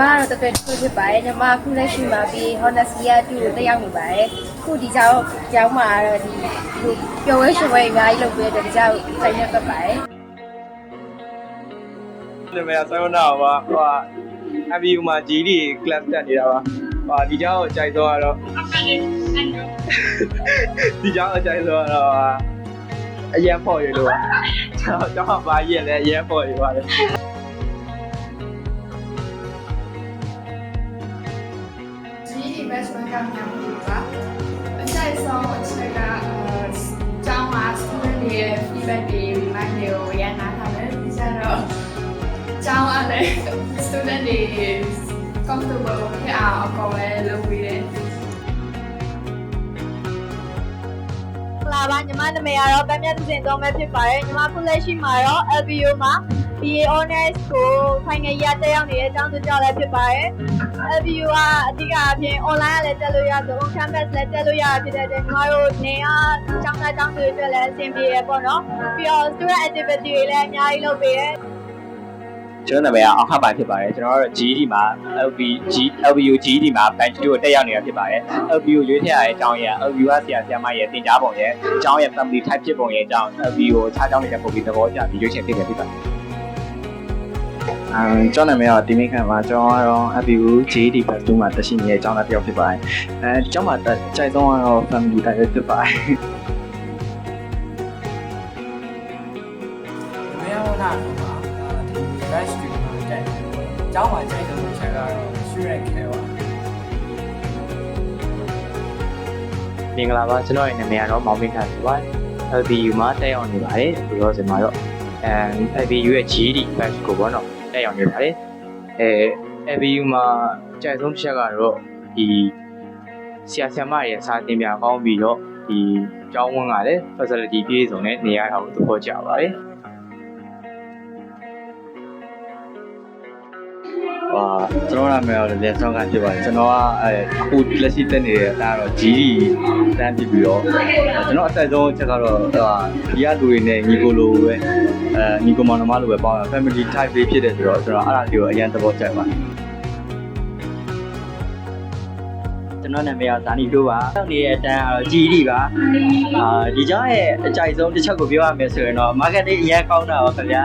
မကတော့တကယ်တူဖြစ်ပါတယ်ညီမအခုလက်ရှိမှာပြီး Honestly အတူကိုတက်ရောက်နေပါတယ်အခုဒီကြောင်ကြောင်မှာတော့ဒီပျော်ဝဲရွှင်ဝဲအများကြီးလုပ်ပေးတဲ့ဒီကြောင်ဆိုင်ရွက်ပတ်ပါတယ်နာမည်ဆောင်းနာပါဟိုအဘီမှာ GD class တက်နေတာပါဟိုဒီကြောင်ကြိုက်တော့ကတော့ဒီကြောင်ကြိုက်တော့တော့အရင်ပေါ်ရလို့ပါကျွန်တော်ဘာရည်လဲအရင်ပေါ်ရပါတယ် ဒီ investment ကမြန်မှုပါအဆိုင်ဆုံးအချက်ကအဲကျောင်းမှာ student တွေရဲ့ feedback တွေ remind တွေကိုရန်နာထားတယ်ဒီစားတော့ကျောင်းအလည်း student တွေ comfortable ဖြစ်အောင်အကောင်လည်းလုပ်ပေးတယ်လာပါညီမနာမည်ကတော့ဗမ်းမြတ်သူစင်သုံးမဲ့ဖြစ်ပါတယ်ညီမခုလက်ရှိမှာတော့ LBO မှာ BA Honors ကို final year တက်ရောက်နေတဲ့အကြောင်းသူကြောင့်လည်းဖြစ်ပါတယ် LBO ကအဓိကအပြင် online ကလည်းတက်လို့ရသလို campus လည်းတက်လို့ရတာဖြစ်တဲ့အတွက်ညီမတို့နေအားကျောင်းသားကျောင်းသူတွေအတွက်လည်းအဆင်ပြေရပေါ့နော်ပြီးတော့ student activity တွေလည်းအများကြီးလုပ်ပေးတယ်ကျွန်တော်နာမည်ကအောင်ခပိုင်ဖြစ်ပါတယ်ကျွန်တော်တို့ GD မှာ LB G LBU GD မှာ bench 2ကိုတက်ရောက်နေတာဖြစ်ပါတယ် LBU ရွေးထည့်ရတဲ့အကြောင်းရင်း LBU ကဆရာဆရာမရဲ့တင် जा ပုံရဲ့အကြောင်းရဲ့ family type ဖြစ်ပုံရဲ့အကြောင်း LBU ကိုအခြားအကြောင်းတွေနဲ့ပုံပြီးသဘောကျပြီးရွေးချယ်ဖြစ်တယ်ဖြစ်ပါတယ် အဲကျွန်တော်နာမည်ကတီမီခန့်ပါကျွန်တော်ကတော့ ABU JD Plus 2မှာတက်ရှိနေတဲ့အကြောင်းသားတစ်ယောက်ဖြစ်ပါတယ်အဲကျောင်းမှာတက်ကြိုက်တော့ကတော့ family တိုက်ပဲဖြစ်ပါတယ်မင်းဟောတာကမှာဒီ rush တွေမှာတက်တယ်။ကျောင်းမှာချိန်ဆုံးချက်ကတော့ sure ခဲပါမင်္ဂလာပါကျွန်တော်ရဲ့နာမည်ကတော့မောင်မင်းခါဆိုပါ LBU မှာတက်ရောက်နေပါတယ်ဒီတော့စင်မှာတော့အဲ LBU ရဲ့ GD batch ကိုပေါ့နော် တက်ရောက်နေပါတယ်အဲ LBU မှာကြိုက်ဆုံးတစ်ချက်ကတော့ဒီဆရာဆရာမတွေရဲ့စာသင်ပြကောင်းပြီးတော့ဒီကျောင်းဝန်းကလည်း facility ပြည့်စုံတဲ့နေရာအောင်သဘောကျပါတယ် ဟာကျွန်တော်နာမည်ကတော့လက်ဆောင်ကဖြစ်ပါတယ်ကျွန်တော်ကအဲအခုလက်ရှိတက်နေတဲ့အတန်းကတော့ GD တန်းဖြစ်ပြီးတော့ကျွန်တော်အတက်ဆုံးချက်ကတော့ဟာဒီကလူတွေနဲ့ညီကိုလိုပဲအဲညီကိုမောင်နှမလိုပဲပေါင်းရ family type လေးဖြစ်တယ်ဆိုတော့ကျွန်တော်အဲ့ဒါလေးကိုအရင်သဘောကျပါတယ်ကျွန်တော်နာမည်ကဇာနီတို့ပါတောက်နေတဲ့အတန်းကတော့ GD ပါအာဒီကြောင့်ရဲ့အကြိုက်ဆုံးတစ်ချက်ကိုပြောရမယ်ဆိုရင်တော့ marketing အရင်ကောင်းတာပါခင်ဗျာ